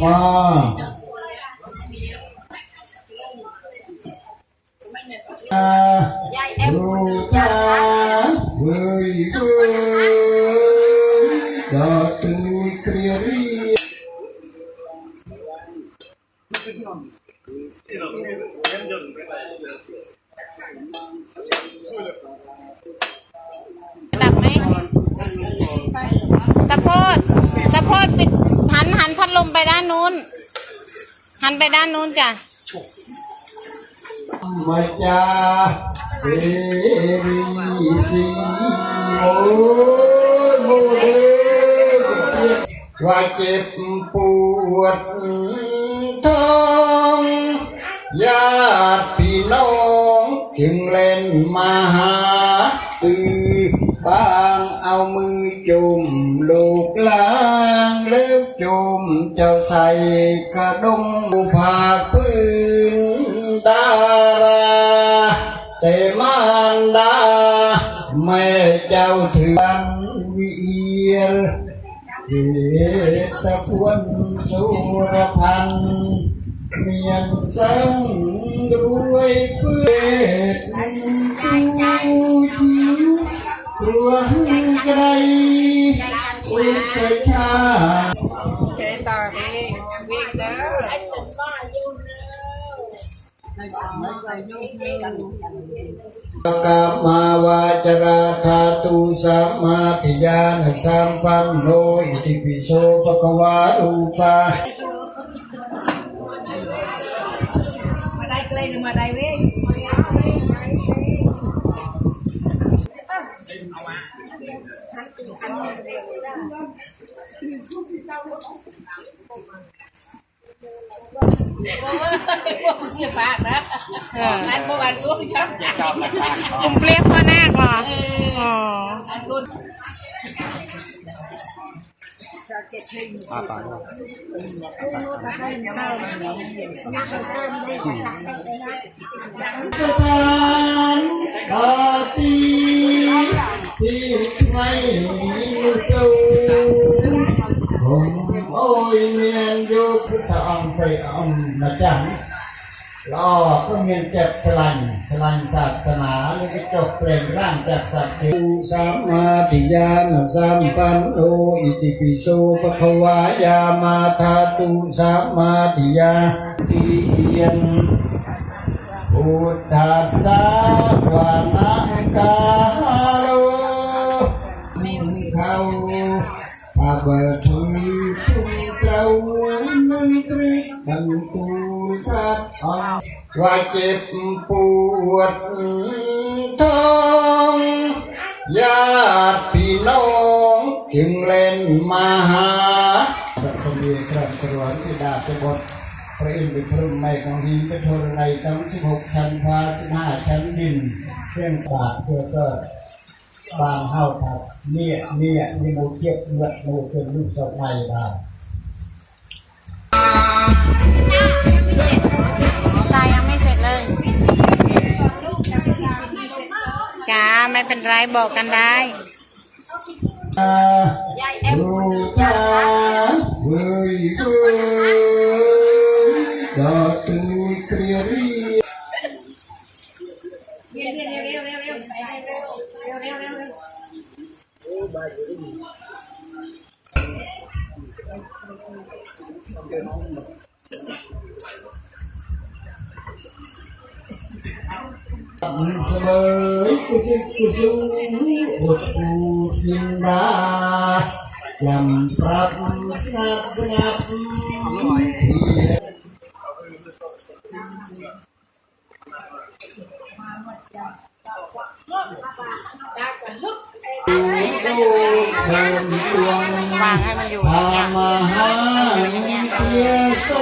엄마. 아, 로카, 으이구. นู้น หันไปด้านนู้นจ้ะมาจาเสรีสีโอ้โมเดว่าเจ็บปวดท้องญาติพี่น้องจึงเล่นมาหาตือบางเอามือจุ่มลูกลางแล้ chôm cho say cả đông pha quyên đa ra tề man đa mẹ chào thương viên thế ta quân su ra thành miền sông đuôi bước tu chiếu tuôn cây กามาวาจราธาตุสัมมาทิยานสัมปันโนอิติปิโสภะคะวารูปา มาได้เกลยมาได้เว้ย เอ อนัดเมื่อวานกูชอบจุ่มเปรี้ยกพ่อนาคเหรออ๋ออันกูสถานปาตีที่ไม่ตู้ ยเมียนโยพุทธองค์ไปองค์มาจังล้อก็เมียนเจ็บสลันสลันศาสนาแล้วก็จบเปล่งร่างจากสัตว์ตูสัมมาทิยานสัมปันโนอิติปิโสปะคะวายามาธาตุสัมมาทิยาปียนพุทธัสสะวานังกา ว่าเจ็บปวดท้องญาติพี่น้องจึงเล่นมาหาพระคนดีครับสรวนที่ดาบจะบทพระอินทร์เป็นพระในของหินเป็นโทรในตั้งสิบหกชั้นฟ้าสิบห้าชั้นดินเครื่องปาบเพื่อเกิดบางเฮาทับเนี่ยเนี่ยมีโมเทียบเลือโมเป็นลูกสดใหม่ได้ ไม่เป็นไรบอกกันได้ลูกจ้า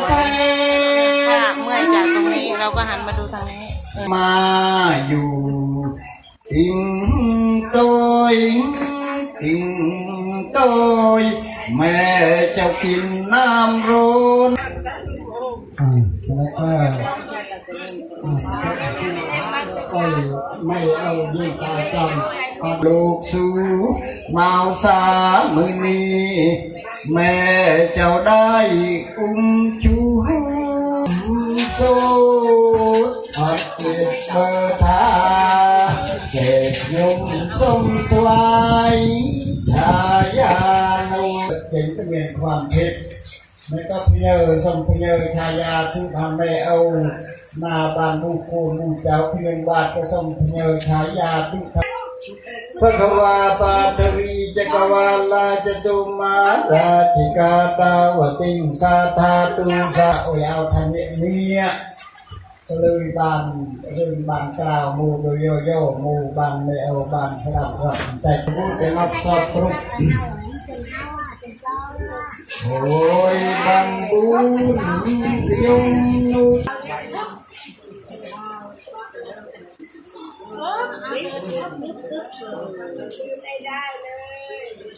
แต ถ้าเมื่อยจากตรงนี้เราก็หันมาดูทางนี้ mà dù tình tôi tình tôi mẹ cháu kim nam rôn. À, à, à, mày âu như ta chồng. Lục xu mau xa mưa ni mẹ cháu đây cũng mấy các nhờ, dòng nhờ thay gia thứ bà mẹ âu. Mà bà mù cô mù cháu khuyên bạt cho dòng nhờ thay gia thứ thay Bhagava Patavi Jagavala Jatuma Radhikata Vatim Satha Tusa Ôi ao thành niệm ni lời bàn lời bàn cào, mù đồ yo yo mù bàn mẹ bàn sàm hoạt tại cái ngọc sọt hồi bằng buồn yêu nụ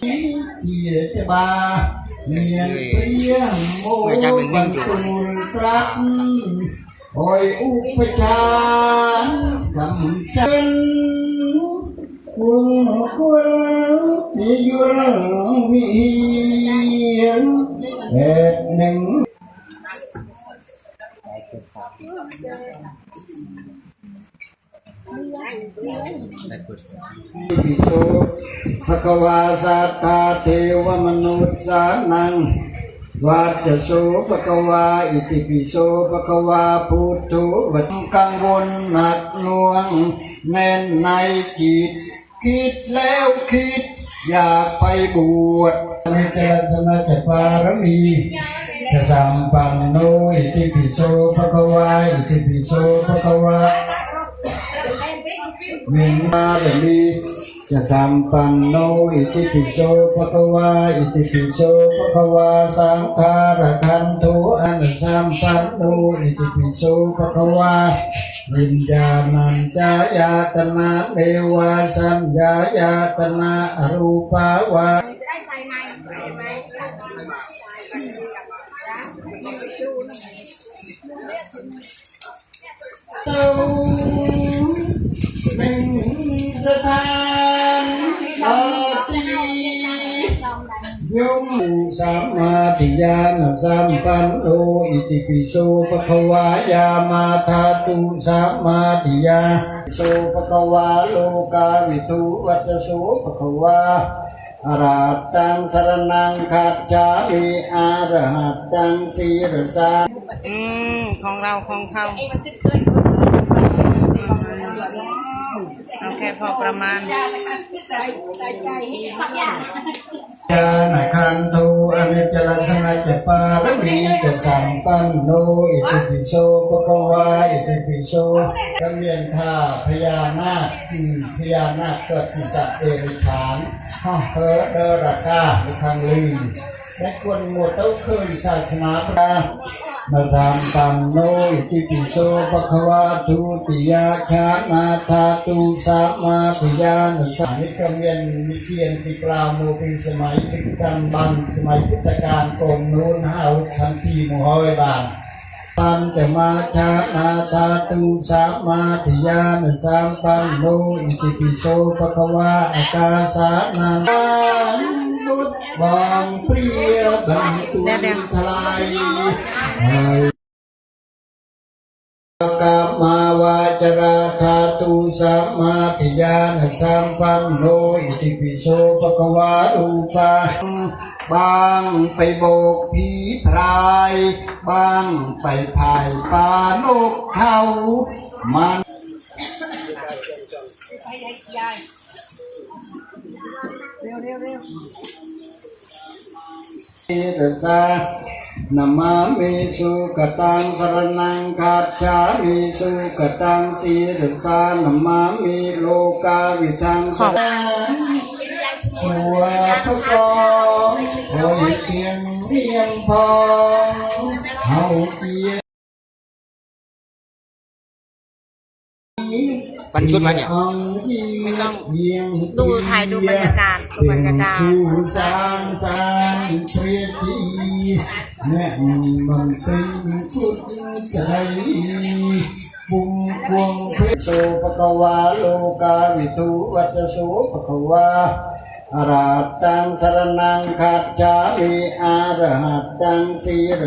về cái bà miền phía mô bằng hồi u phê chân quân quân đi dương mỹ เยอชายาทุกทำพระควาปาทวีจักรวาลาจตุมาราธิกาตาวติงสาธาตุสาโอยเอาทันเนี่ยก็เลยบานเรื่อกล่าวหมูโดหมูบานไม่เอาบานสลับครับแต่พูดแต่รับสอบครุบโอ้ยบังบุญยงนุเหียจะบาเมียนเปรี้ยงโมบังตุลสักโอ้ยอุปชากำจันคุงคุงมียุรมีเอ็ดหนึ่งภควาสัตตาเทวมนุษย์สานังวัจโสภควาอิติปิโสภควาพุทโธวัดกังวลหนักหน่วงแน่นในจิตคิดแล้วคิด อยากไปบวชในเจริญสนะเจปารมีจะสัมปันโนอิติปิโสภควาอิติปิโสภควา มิมาบมีจะสัมปันโนอิติปิโสภะคะวาอิติปิโสภะคะวาสังฆาระคันตุอันสัมปันโนอิติปิโสภะคะวาวิญญาณัญจายตนะเมว Ya sampano iti biso patawa iti biso patawa sangkarakanto an sampano iti biso patawa Lindaman jaya tena lewa samjaya tena arupa wa. Tau Mình sẽ ยมสัมมาทิยานสัมปันโนอิติปิโสภะคะวายามาธาตุสัมมาทิยาโสภะคะวาโลกาวิทุวัจโสภะคะวาอรหัตตังสรนังคัจฉามิอรหัตตังสีรสาอืมของเราของเขาเอาแค่พอประมาณ ญาณคันโทอนิจจลักษณะจะปารมีจะสัมปันโนอิติปิโสปะกวาอิติปิโสกำเรียนท่าพญานาคพญานาคเกิดที่สัตว์เดรัจฉานฮ่อเฮอเดรากาในทางลืมและควรหมดเต้าเคยศาสนาพระ มาสัมปันโนอิติปิโสภะคะวาทุติยาชานาธาตุสัมาทิยานุสานิกำเนียนมีเทียนที่กลาวโมป็นสมัยพิกันบันสมัยพุทธกาลกนนู้นห้าทันทีมหอยบานปันจะมาชานาตาตุสัมาทิยานุสัมปันโนอิติปิโสภะคะวาอากาสานัง บุตบางเปรียบังตุนทลายกามาวาจราธาตุสัมมาทิยานสัมปันโนอิติปิโสภะควารูปาบางไปโบกผีพราย บางไปพายปานกเขามันเอรสานามามิสุกตังสรนังคาจามิสุกตังสีรสานามามิโลกาวิทังสรหัวพระกองโอยเพียงเพียงพอเฮาเกียปันยุทธมาเนี่ยไม่ต้องดูถ่ายดูบรรยากาศดูบรรยากาศ ผู้สร้างสรรค์เพียรทีแม่มันเป็นชุดใสบุญควงเพโตปะกวาโลกาวิตุวัจโสปะกวาอรหัตตังสรนังขัดจามิอรหัตตังสีร